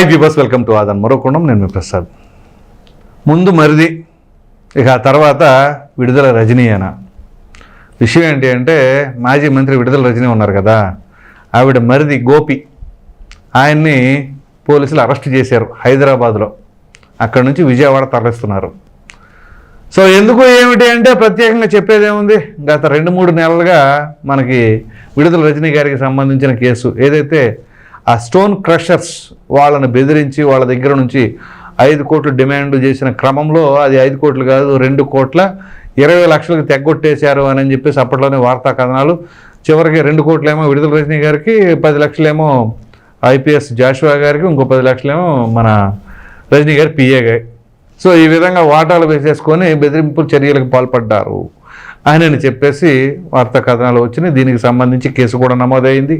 Hi viewers welcome to ఆదన్ మరోకుండం నేను మీ ప్రసాద్. ముందు మరిది ఇక ఆ తర్వాత విడుదల రజనీ అన విషయం ఏంటి అంటే మాజీ మంత్రి విడుదల రజనీ ఉన్నారు కదా ఆవిడ మరిది గోపి ఆయన్ని పోలీసులు అరెస్ట్ చేశారు హైదరాబాద్లో. అక్కడ నుంచి విజయవాడ తరలిస్తున్నారు. సో ఎందుకు ఏమిటి అంటే ప్రత్యేకంగా చెప్పేదేముంది గత రెండు మూడు నెలలుగా మనకి విడుదల రజనీ గారికి సంబంధించిన కేసు ఏదైతే ఆ స్టోన్ క్రషర్స్ వాళ్ళని బెదిరించి వాళ్ళ దగ్గర నుంచి ఐదు కోట్లు డిమాండ్ చేసిన క్రమంలో అది ఐదు కోట్లు కాదు రెండు కోట్ల ఇరవై లక్షలకు తెగ్గొట్టేశారు అని చెప్పేసి అప్పట్లోనే వార్తా కథనాలు. చివరికి రెండు కోట్లేమో విడుదల రజనీ గారికి పది లక్షలేమో ఐపీఎస్ జాషువా గారికి ఇంకో పది లక్షలేమో మన రజనీ గారి పిఏ గారి. సో ఈ విధంగా వాటాలు వేసేసుకొని బెదిరింపు చర్యలకు పాల్పడ్డారు ఆయనని చెప్పేసి వార్తా కథనాలు వచ్చినాయి. దీనికి సంబంధించి కేసు కూడా నమోదైంది.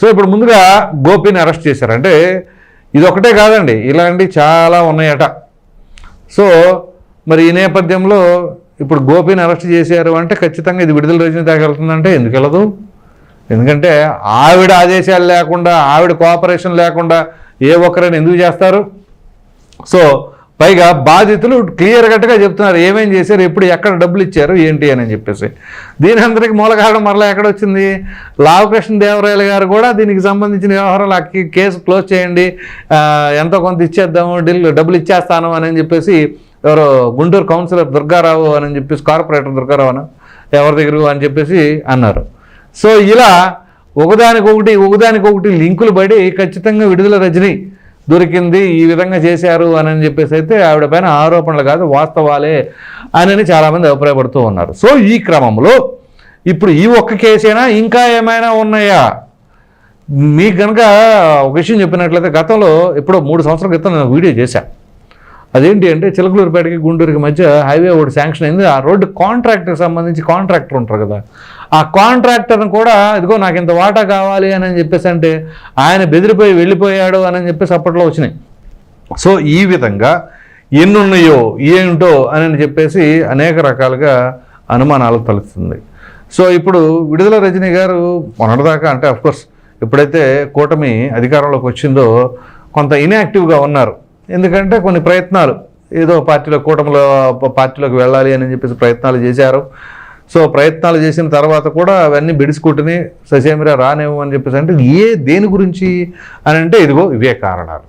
సో ఇప్పుడు ముందుగా గోపిని అరెస్ట్ చేశారు. అంటే ఇది ఒకటే కాదండి. ఇలాంటివి చాలా ఉన్నాయట. సో మరి ఈ నేపథ్యంలో ఇప్పుడు గోపిని అరెస్ట్ చేశారు అంటే ఖచ్చితంగా ఇది విడుదల రజనీ దాకా వెళ్తుందంటే ఎందుకు వెళ్ళదు? ఎందుకంటే ఆవిడ ఆదేశాలు లేకుండా ఆవిడ కోఆపరేషన్ లేకుండా ఏ ఒక్కరైనా ఎందుకు చేస్తారు? సో పైగా బాధితులు క్లియర్ కట్గా చెప్తున్నారు ఏమేం చేశారు? ఎప్పుడు ఎక్కడ డబ్బులు ఇచ్చారు? ఏంటి? అని చెప్పేసి. దీని అందరికి మూలకారణం మరలా ఎక్కడ వచ్చింది? లావకృష్ణ దేవరాయలు గారు కూడా దీనికి సంబంధించిన వ్యవహారాలు కేసు క్లోజ్ చేయండి ఎంతో కొంత ఇచ్చేద్దాము డిల్లు డబ్బులు ఇచ్చేస్తాను అని చెప్పేసి ఎవరో గుంటూరు కౌన్సిలర్ దుర్గారావు అని చెప్పేసి కార్పొరేటర్ దుర్గారావు అని ఎవరి దగ్గర అని చెప్పేసి అన్నారు. సో ఇలా ఒకదానికొకటి ఒకదానికొకటి లింకులు పడి ఖచ్చితంగా విడుదల రజనీ దొరికింది ఈ విధంగా చేశారు అని అని చెప్పేసి అయితే ఆవిడ పైన ఆరోపణలు కాదు వాస్తవాలే అని చాలామంది అభిప్రాయపడుతూ ఉన్నారు. సో ఈ క్రమంలో ఇప్పుడు ఈ ఒక్క కేసైనా ఇంకా ఏమైనా ఉన్నాయా? మీకు కనుక ఒక విషయం చెప్పినట్లయితే గతంలో ఎప్పుడో మూడు సంవత్సరాల క్రితం నేను వీడియో చేశాను అదేంటి అంటే చిలకలూరుపేటకి గుంటూరుకి మధ్య హైవే ఒకటి శాంక్షన్ అయింది. ఆ రోడ్డు కాంట్రాక్ట్కి సంబంధించి కాంట్రాక్టర్ ఉంటారు కదా ఆ కాంట్రాక్టర్ని కూడా ఇదిగో నాకు ఇంత వాటా కావాలి అని చెప్పేసి అంటే ఆయన బెదిరిపోయి వెళ్ళిపోయాడు అని చెప్పేసి అప్పట్లో వచ్చినాయి. సో ఈ విధంగా ఎన్ని ఉన్నాయో ఏంటో అని చెప్పేసి అనేక రకాలుగా అనుమానాలు తలుస్తుంది సో ఇప్పుడు విడుదల రజనీ గారు మొన్నటిదాకా అంటే అఫ్కోర్స్ ఎప్పుడైతే కూటమి అధికారంలోకి వచ్చిందో కొంత ఇన్యాక్టివ్గా ఉన్నారు. ఎందుకంటే కొన్ని ప్రయత్నాలు ఏదో పార్టీలో కూటమిలో పార్టీలోకి వెళ్ళాలి అని చెప్పేసి ప్రయత్నాలు చేశారు. సో ప్రయత్నాలు చేసిన తర్వాత కూడా అవన్నీ బిడిసికొట్టుని ససేమిరా రానేమో అని చెప్పేసి అంటే ఏ దేని గురించి అని అంటే ఇదిగో ఇవే కారణాలు.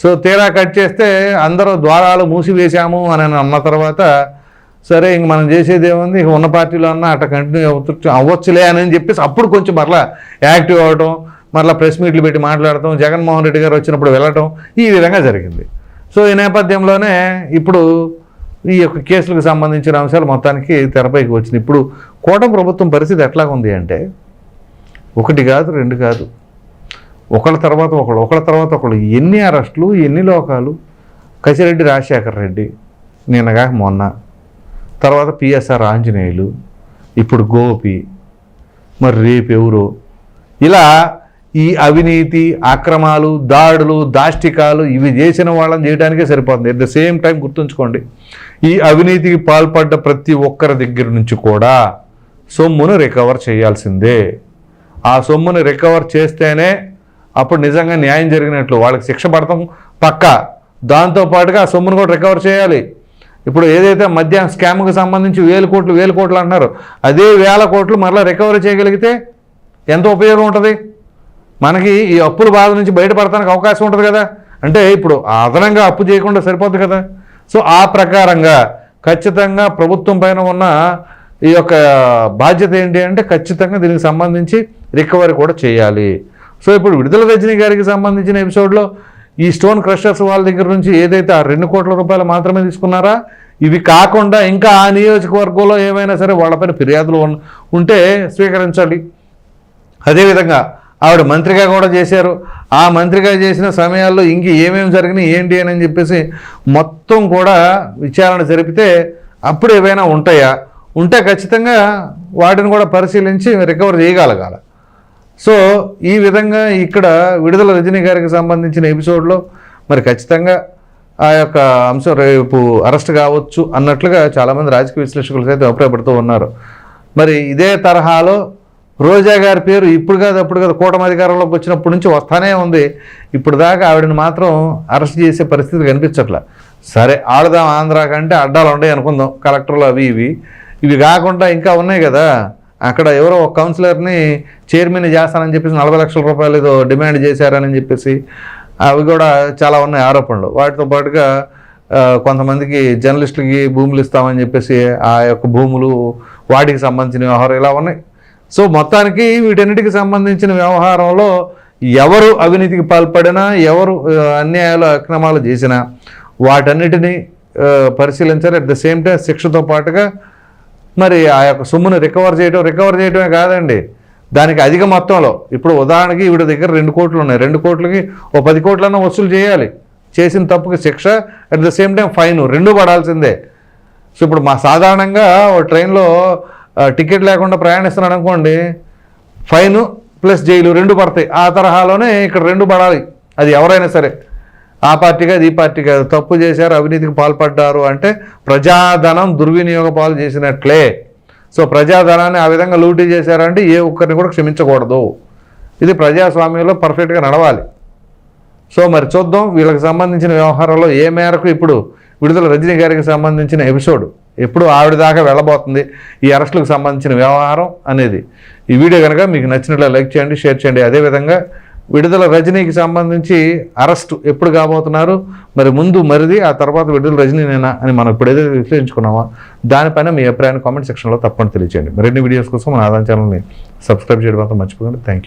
సో తీరా కట్ చేస్తే అందరూ ద్వారాలు మూసివేశాము అని అన్న తర్వాత సరే ఇంక మనం చేసేది ఏముంది? ఇక ఉన్న పార్టీలో అన్నా అట్లా కంటిన్యూ అవ్వచ్చులే అని చెప్పేసి అప్పుడు కొంచెం మరలా యాక్టివ్ అవ్వటం మరలా ప్రెస్ మీట్లు పెట్టి మాట్లాడటం జగన్మోహన్ రెడ్డి గారు వచ్చినప్పుడు వెళ్ళటం ఈ విధంగా జరిగింది. సో ఈ నేపథ్యంలోనే ఇప్పుడు ఈ యొక్క కేసులకు సంబంధించిన అంశాలు మొత్తానికి తెరపైకి వచ్చింది ఇప్పుడు కూటమి ప్రభుత్వం పరిస్థితి ఎట్లా ఉంది అంటే ఒకటి కాదు రెండు కాదు. ఒకళ్ళ తర్వాత ఒకళ్ళు ఒకళ్ళ తర్వాత ఒకళ్ళు. ఎన్ని అరెస్టులు ఎన్ని లోకాలు? కసిరెడ్డి రాజశేఖర రెడ్డి నిన్నగా మొన్న. తర్వాత పిఎస్ఆర్ ఆంజనేయులు ఇప్పుడు గోపి మరి రేపు ఎవరు? ఇలా ఈ అవినీతి అక్రమాలు దాడులు దాష్టికాలు ఇవి చేసిన వాళ్ళని చేయడానికే సరిపోతుంది. ఎట్ ద సేమ్ టైం గుర్తుంచుకోండి ఈ అవినీతికి పాల్పడ్డ ప్రతి ఒక్కరి దగ్గర నుంచి కూడా సొమ్మును రికవర్ చేయాల్సిందే. ఆ సొమ్మును రికవర్ చేస్తేనే అప్పుడు నిజంగా న్యాయం జరిగినట్లు వాళ్ళకి శిక్ష పడతాం. పక్క దాంతోపాటుగా ఆ సొమ్మును కూడా రికవర్ చేయాలి. ఇప్పుడు ఏదైతే మధ్యాహ్నం స్కామ్కి సంబంధించి వేల కోట్లు వేల కోట్లు అంటున్నారు అదే వేల కోట్లు మరలా రికవరీ చేయగలిగితే ఎంత ఉపయోగం ఉంటుంది? మనకి ఈ అప్పుల బాధ నుంచి బయటపడటానికి అవకాశం ఉంటుంది కదా. అంటే ఇప్పుడు అదనంగా అప్పు చేయకుండా సరిపోతుంది కదా. సో ఆ ప్రకారంగా ఖచ్చితంగా ప్రభుత్వం పైన ఉన్న ఈ యొక్క బాధ్యత ఏంటి అంటే ఖచ్చితంగా దీనికి సంబంధించి రికవరీ కూడా చేయాలి. సో ఇప్పుడు విడుదల రజనీ గారికి సంబంధించిన ఎపిసోడ్లో ఈ స్టోన్ క్రషర్స్ వాళ్ళ దగ్గర నుంచి ఏదైతే ఆ రెండు కోట్ల రూపాయలు మాత్రమే తీసుకున్నారా? ఇవి కాకుండా ఇంకా ఆ నియోజకవర్గంలో ఏమైనా సరే వాళ్ళపైన ఫిర్యాదులు ఉంటే స్వీకరించాలి అదేవిధంగా ఆవిడ మంత్రిగా కూడా చేశారు. ఆ మంత్రిగా చేసిన సమయాల్లో ఇంక ఏమేమి జరిగినాయి ఏంటి అని చెప్పేసి మొత్తం కూడా విచారణ జరిపితే అప్పుడు ఏవైనా ఉంటాయా? ఉంటే ఖచ్చితంగా వాటిని కూడా పరిశీలించి రికవర్ చేయగలగాల. సో ఈ విధంగా ఇక్కడ విడుదల రజనీ గారికి సంబంధించిన ఎపిసోడ్లో మరి ఖచ్చితంగా ఆ యొక్క అంశం రేపు అరెస్ట్ కావచ్చు అన్నట్లుగా చాలామంది రాజకీయ విశ్లేషకులు సైతం అభిప్రాయపడుతూ ఉన్నారు. మరి ఇదే తరహాలో రోజా గారి పేరు ఇప్పుడు కాదు అప్పుడు కాదు కూటమి అధికారంలోకి వచ్చినప్పటి నుంచి వస్తానే ఉంది. ఇప్పుడు దాకా ఆవిడని మాత్రం అరెస్ట్ చేసే పరిస్థితి కనిపించట్లే. సరే ఆడదాం ఆంధ్ర కంటే అడ్డాలు ఉన్నాయి అనుకుందాం కలెక్టర్లు అవి ఇవి. ఇవి కాకుండా ఇంకా ఉన్నాయి కదా. అక్కడ ఎవరో ఒక కౌన్సిలర్ని చైర్మన్ చేస్తానని చెప్పేసి నలభై లక్షల రూపాయలు ఏదో డిమాండ్ చేశారని చెప్పేసి అవి కూడా చాలా ఉన్నాయి ఆరోపణలు. వాటితో పాటుగా కొంతమందికి జర్నలిస్టులకి భూములు ఇస్తామని చెప్పేసి ఆ యొక్క భూములు వాటికి సంబంధించిన వ్యవహారం ఇలా ఉన్నాయి. సో మొత్తానికి వీటన్నిటికి సంబంధించిన వ్యవహారంలో ఎవరు అవినీతికి పాల్పడినా ఎవరు అన్యాయాలు అక్రమాలు చేసినా వాటన్నిటిని పరిశీలించారు. అట్ ద సేమ్ టైం శిక్షతో పాటుగా మరి ఆ యొక్క సొమ్మును రికవర్ చేయడం రికవర్ చేయడమే కాదండి. దానికి అధిక మొత్తంలో ఇప్పుడు ఉదాహరణకి వీడి దగ్గర రెండు కోట్లు ఉన్నాయి. రెండు కోట్లకి ఓ పది కోట్లన్నా వసూలు చేయాలి. చేసిన తప్పుకి శిక్ష at the same time fine రెండు పడాల్సిందే. సో ఇప్పుడు మా సాధారణంగా ఓ ట్రైన్లో టికెట్ లేకుండా ప్రయాణిస్తున్నాడు అనుకోండి ఫైన్ ప్లస్ జైలు రెండు పడతాయి. ఆ తరహాలోనే ఇక్కడ రెండు పడాలి. అది ఎవరైనా సరే. ఆ పార్టీ కాదు ఈ పార్టీ కాదు. తప్పు చేశారు అవినీతికి పాల్పడ్డారు అంటే ప్రజాధనం దుర్వినియోగ పాలు చేసినట్లే. సో ప్రజాధనాన్ని ఆ విధంగా లూటీ చేశారంటే ఏ ఒక్కరిని కూడా క్షమించకూడదు. ఇది ప్రజాస్వామ్యంలో పర్ఫెక్ట్గా నడవాలి. సో మరి చూద్దాం. వీళ్ళకి సంబంధించిన వ్యవహారంలో ఏ మేరకు ఇప్పుడు విడుదల రజనీ గారికి సంబంధించిన ఎపిసోడ్. ఎప్పుడు ఆవిడ దాకా వెళ్ళబోతుంది ఈ అరెస్టులకు సంబంధించిన వ్యవహారం అనేది. ఈ వీడియో కనుక మీకు నచ్చినట్లు లైక్ చేయండి షేర్ చేయండి. అదేవిధంగా విడుదల రజనీకి సంబంధించి అరెస్ట్ ఎప్పుడు కాబోతున్నారు? మరి ముందు మరిది ఆ తర్వాత విడుదల రజనీనేనా అని మనం ఇప్పుడు ఏదైతే విశ్లేషించుకున్నామో దానిపైన మీ అభిప్రాయాన్ని కామెంట్ సెక్షన్లో తప్పకుండా తెలియచేయండి. మరిన్ని వీడియోస్ కోసం మన ఆదాయం ఛానల్ని సబ్స్క్రైబ్ చేయడం మాత్రం మర్చిపోకండి. Thank you